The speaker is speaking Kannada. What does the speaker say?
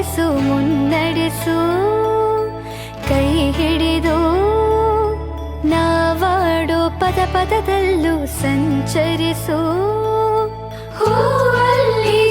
ನೆಲೆಯಾಗಿರಿಸು ಮುನ್ನಡೆಸು ಕೈ ಹಿಡಿದು. ನಾವಾಡೋ ಪದ ಪದದಲ್ಲೂ ಸಂಚರಿಸು. ಹೂವಲ್ಲಿ